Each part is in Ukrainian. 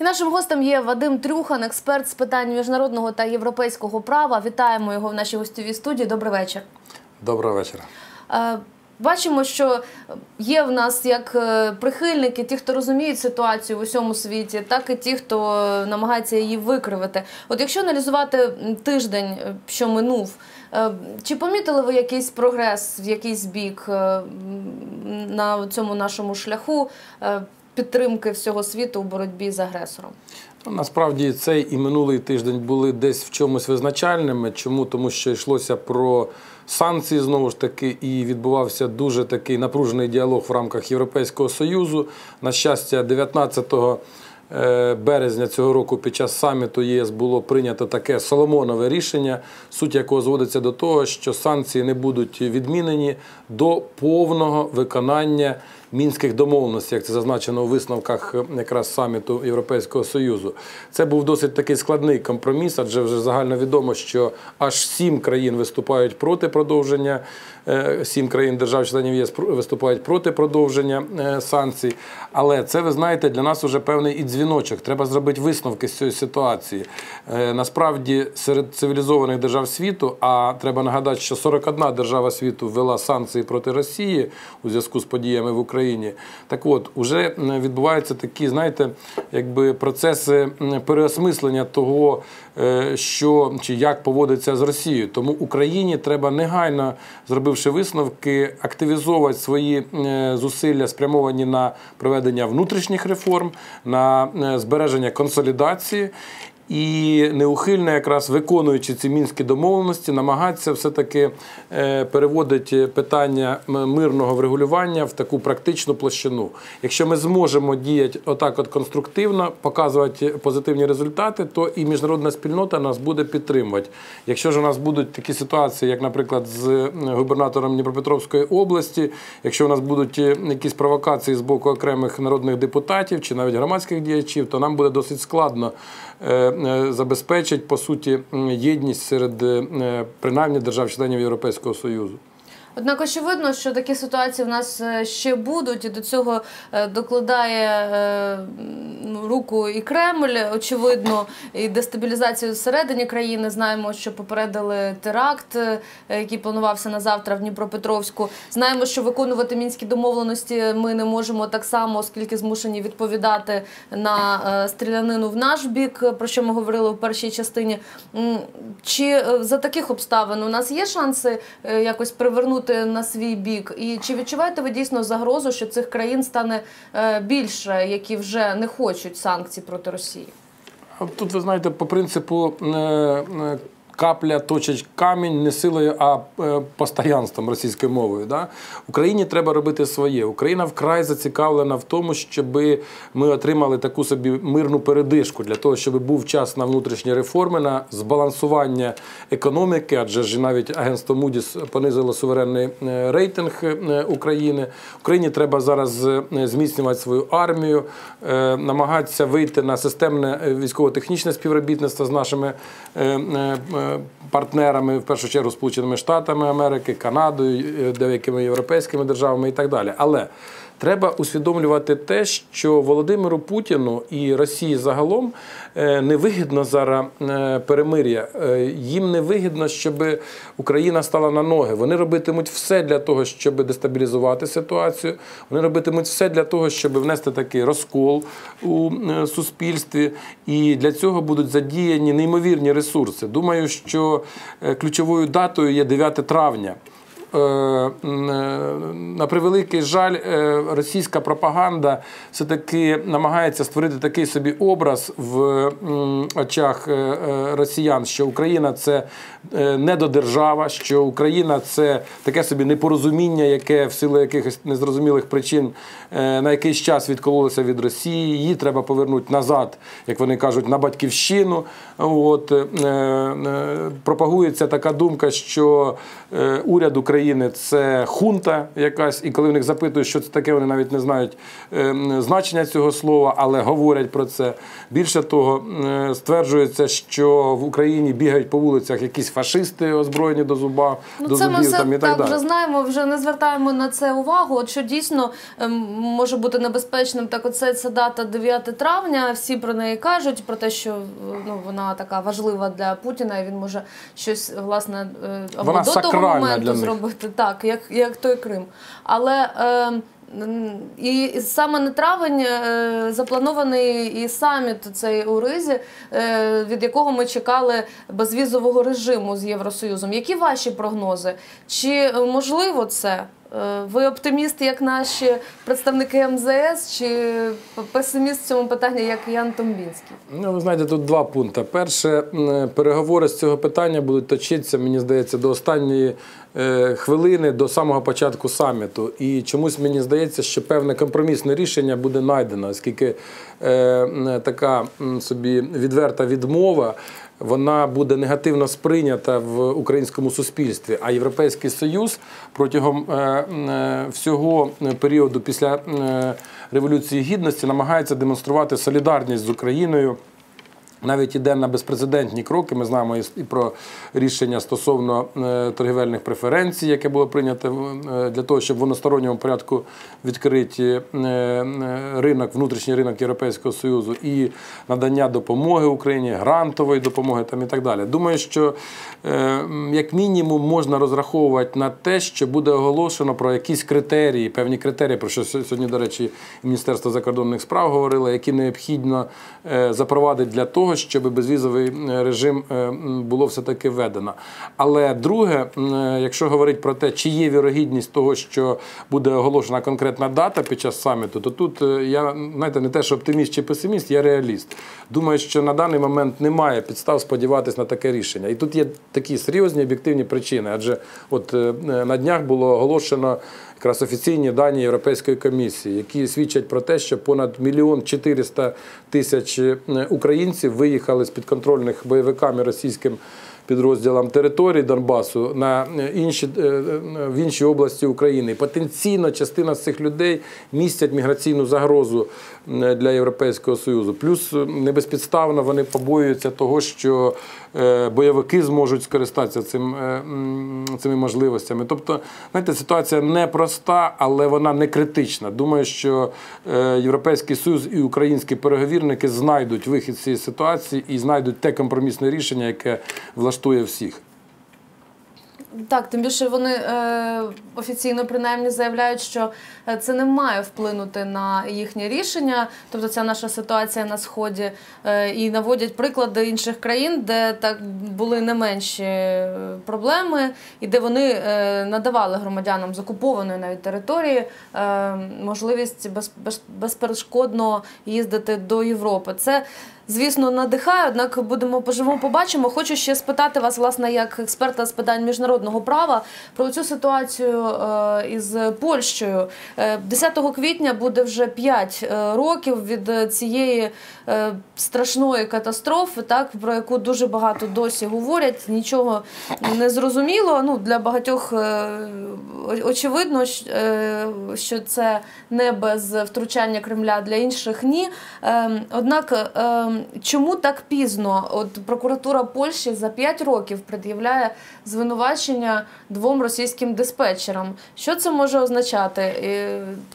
І нашим гостем є Вадим Трюхан, експерт з питань міжнародного та європейського права. Вітаємо його в нашій гостьовій студії. Добрий вечір. Доброго вечора. Е, Бачимо, що є в нас як е, прихильники, ті, хто розуміють ситуацію в усьому світі, так і ті, хто намагається її викривити. От якщо аналізувати тиждень, е, що минув, чи помітили ви якийсь прогрес в якийсь бік на цьому нашому шляху підтримки всього світу у боротьбі з агресором? Ну, Насправді цей і минулий тиждень були десь в чомусь визначальними. Чому? Тому що йшлося про санкції знову ж таки, і відбувався дуже такий напружений діалог в рамках Європейського Союзу. На щастя, 19 е, березня цього року під час саміту ЄС було прийнято таке Соломонове рішення, суть якого зводиться до того, що санкції не будуть відмінені до повного виконання мінських домовленостей, як це зазначено у висновках е, якраз саміту Європейського Союзу. Це був досить такий складний компроміс, адже вже загально відомо, що аж сім країн виступають проти продовження, е, сім країн держав-членів ЄС виступають проти продовження е, санкцій. Але це, ви знаєте, для нас вже певний і дзвіночок. Треба зробити висновки з цієї ситуації. Насправді, серед цивілізованих держав світу, а треба нагадати, що 41 держава світу ввела санкції проти Росії у зв'язку з подіями в Україні. Так от, уже відбуваються такі, знаєте, якби процеси переосмислення того, е, що чи як поводиться з Росією. Тому Україні треба негайно, зробивши висновки, активізовувати свої е, зусилля, спрямовані на проведення внутрішніх реформ, на е, збереження консолідації. І неухильно, якраз виконуючи ці мінські домовленості, намагатися все-таки е, переводити питання мирного врегулювання в таку практичну площину. Якщо ми зможемо діяти отак, от конструктивно, показувати позитивні результати, то і міжнародна спільнота нас буде підтримувати. Якщо ж у нас будуть такі ситуації, як, наприклад, з е, губернатором Дніпропетровської області, якщо у нас будуть е, якісь провокації з боку окремих народних депутатів чи навіть громадських діячів, то нам буде досить складно е, е, по суті єдність серед е, принаймні держав-членів Європейського Союзу. Однак очевидно, що такі ситуації в нас е, ще будуть, і до цього докладає руку і Кремль, очевидно, і дестабілізацію всередині країни. Знаємо, що попередили теракт, е, який планувався на завтра в Дніпропетровську. Знаємо, що виконувати мінські домовленості ми не можемо так само, оскільки змушені відповідати на е, стрілянину в наш бік, про що ми говорили у першій частині. Чи е, за таких обставин у нас є шанси якось привернути на свій бік? І чи відчуваєте ви дійсно загрозу, що цих країн стане більше, які вже не хочуть санкцій проти Росії? Тут ви знаєте, по принципу е, е, капля точить камінь не силою, а е, постоянством російською мовою. Да? Україні треба робити своє. Україна вкрай зацікавлена в тому, щоб ми отримали таку собі мирну передишку для того, щоб був час на внутрішні реформи, на збалансування економіки, адже ж навіть агентство Moody's понизило суверенний е, рейтинг е, України. Україні треба зараз зміцнювати свою армію, намагатися вийти на системне військово-технічне співробітництво з нашими партнерами, в першу чергу Сполученими Штатами Америки, Канадою, е, деякими європейськими державами і так далі. Але Треба усвідомлювати те, що Володимиру Путіну і Росії загалом е, невигідно зараз е, перемир'я. Е, Їм не вигідно, щоб Україна стала на ноги. Вони робитимуть все для того, щоб дестабілізувати ситуацію. Вони робитимуть все для того, щоб внести такий розкол у суспільстві. І для цього будуть задіяні неймовірні ресурси. Думаю, що ключовою датою є 9 травня. Е, е, на превеликий жаль, е, російська пропаганда все-таки намагається створити такий собі образ в очах росіян, що Україна це недодержава, що Україна це таке собі непорозуміння, яке в силу якихось незрозумілих причин на якийсь час відкололося від Росії. Її треба повернути назад, як вони кажуть, на батьківщину. От пропагується така думка, що уряд України. України це хунта якась, і коли в них запитують, що це таке, вони навіть не знають е, значення цього слова, але говорять про це. Більше того, е, стверджується, що в Україні бігають по вулицях якісь фашисти озброєні до зуба, Ну, до це ми все там і так, так далі. вже знаємо, вже не звертаємо на це увагу. От що дійсно ем, може бути небезпечним, так оце ця дата 9 травня. Всі про неї кажуть, про те, що ну вона така важлива для Путіна, і він може щось власне е, або Вона до того моменту зробити, так як, як той Крим. Але ем, і саме на травень е, запланований і саміт цей у Ризі, е, від якого ми чекали безвізового режиму з Євросоюзом. Які ваші прогнози? Чи е, можливо це? Е, Ви оптиміст, як наші представники МЗС, чи песиміст в цьому питанні, як Ян Томбінський? Ну, ви знаєте, тут два пункти. Перше, переговори з цього питання будуть точитися, мені здається, до останньої е, хвилини, до самого початку саміту. І чомусь мені здається, що певне компромісне рішення буде знайдено, оскільки е, така собі відверта відмова. Вона буде негативно сприйнята в українському суспільстві. А Європейський Союз протягом е, е, всього періоду після е, Революції Гідності намагається демонструвати солідарність з Україною. Навіть іде на безпрецедентні кроки. Ми знаємо і про рішення стосовно е, торгівельних преференцій, яке було прийнято е, для того, щоб в односторонньому порядку відкрити е, ринок, внутрішній ринок Європейського Союзу і надання допомоги Україні, грантової допомоги там і так далі. Думаю, що як мінімум можна розраховувати на те, що буде оголошено про якісь критерії, певні критерії, про що сьогодні, до речі, Міністерство закордонних справ говорило, які необхідно запровадити для того, щоб безвізовий е, режим е, було все-таки введено. Але друге, е, якщо говорити про те, чи є вірогідність того, що буде оголошена конкретна дата під час саміту, то тут я знаєте, не те, що оптиміст чи песиміст, я реаліст. Думаю, що на даний момент немає підстав сподіватися на таке рішення. І тут є такі серйозні об'єктивні причини. Адже от на днях було оголошено якраз офіційні дані Європейської комісії, які свідчать про те, що понад мільйон 400 тисяч е, українців виїхали з підконтрольних бойовиками російським підрозділам території Донбасу на е, інші, е, в інші області України. Потенційно частина з цих людей містять міграційну загрозу для Європейського Союзу. Плюс е, небезпідставно вони побоюються того, що е, бойовики зможуть скористатися цим, е, цими можливостями. Тобто, знаєте, ситуація непроста, але вона не критична. Думаю, що е, Європейський Союз і українські переговірники знайдуть вихід з цієї ситуації і знайдуть те компромісне рішення, яке влаштує всіх. Так, тим більше вони е, офіційно принаймні заявляють, що е, це не має вплинути на їхнє рішення, тобто ця наша ситуація на сході, е, і наводять приклади інших країн, де так були не менші е, проблеми, і де вони е, надавали громадянам з окупованої навіть території е, можливість без, без, безперешкодно їздити до Європи. Це Звісно, надихає, однак будемо поживемо, побачимо. Хочу ще спитати вас, власне, як експерта з питань міжнародного права, про цю ситуацію е, із Польщею. Е, 10 квітня буде вже 5 років від е, цієї е, страшної катастрофи, так про яку дуже багато досі говорять. Нічого не зрозуміло. Ну для багатьох е, очевидно, е, що це не без втручання Кремля для інших ні. Е, Однак, е, чому так пізно? От прокуратура Польщі за 5 років пред'являє звинувачення двом російським диспетчерам. Що це може означати?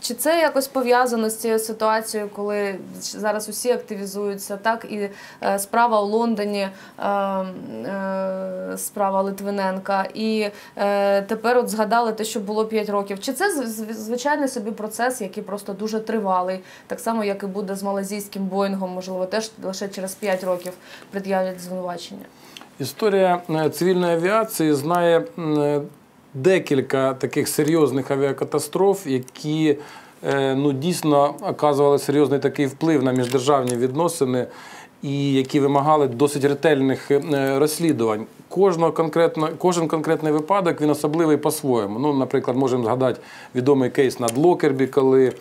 Чи це якось пов'язано з цією ситуацією, коли зараз усі активізуються? Так і е, справа у Лондоні, е, е, справа Литвиненка, і е, тепер от згадали те, що було 5 років. Чи це звичайний собі процес, який просто дуже тривалий, так само як і буде з малазійським Боїнгом, можливо, теж лише через 5 років пред'являть звинувачення. Історія е, цивільної авіації знає е, декілька таких серйозних авіакатастроф, які е, ну, дійсно оказували серйозний такий вплив на міждержавні відносини і які вимагали досить ретельних розслідувань. Кожного конкретно, кожен конкретний випадок він особливий по-своєму. Ну, наприклад, можемо згадати відомий кейс над Локербі, коли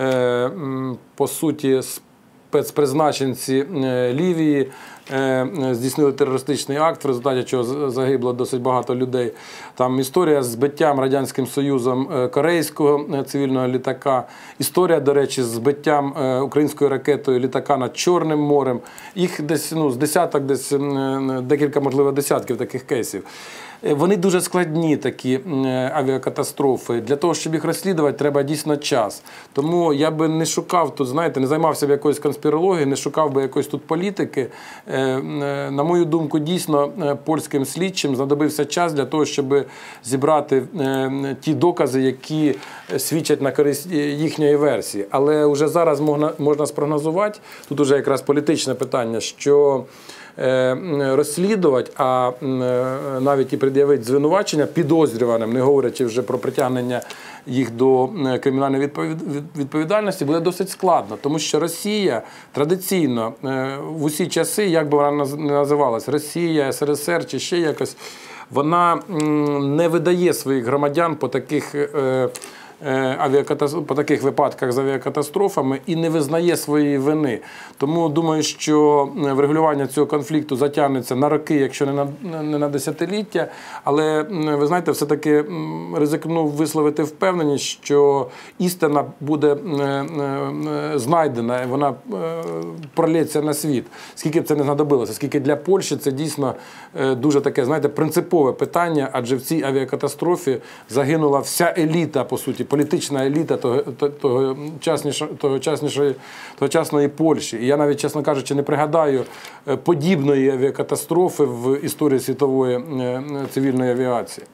е, по суті спецпризначенці е, Лівії здійснили терористичний акт, в результаті чого загибло досить багато людей. Там історія з збиттям Радянським Союзом е, корейського е, цивільного літака. Історія, до речі, з збиттям е, українською ракетою літака над Чорним морем. Їх десь ну, з десяток, десь е, декілька, можливо, десятків таких кейсів. Е, Вони дуже складні, такі е, авіакатастрофи. Для того, щоб їх розслідувати, треба дійсно час. Тому я би не шукав тут, знаєте, не займався б якоюсь конспірологією, не шукав би якоїсь тут політики. Е, е, На мою думку, дійсно е, польським слідчим знадобився час для того, щоб зібрати ті докази, які свідчать на користь їхньої версії. Але вже зараз можна, спрогнозувати, тут вже якраз політичне питання, що розслідувати, а е, навіть і пред'явити звинувачення підозрюваним, не говорячи вже про притягнення їх до е, кримінальної відповід- відповідальності, буде досить складно, тому що Росія традиційно е, в усі часи, як би вона не називалась, Росія, СРСР чи ще якось, вона не видає своїх громадян по таких. Е, авіакатастроф, по таких випадках з авіакатастрофами і не визнає своєї вини. Тому думаю, що е, врегулювання цього конфлікту затягнеться на роки, якщо не на, не на десятиліття. Але ви знаєте, все-таки ризикнув висловити впевненість, що істина буде е, знайдена, вона пролється на світ. Скільки б це не знадобилося, скільки для Польщі це дійсно дуже таке, знаєте, принципове питання, адже в цій авіакатастрофі загинула вся еліта, по суті, політична еліта того, то- тогочаснішої, тогочасної Польщі. І я навіть, чесно кажучи, не пригадаю е, подібної авіакатастрофи в історії світової е, цивільної авіації.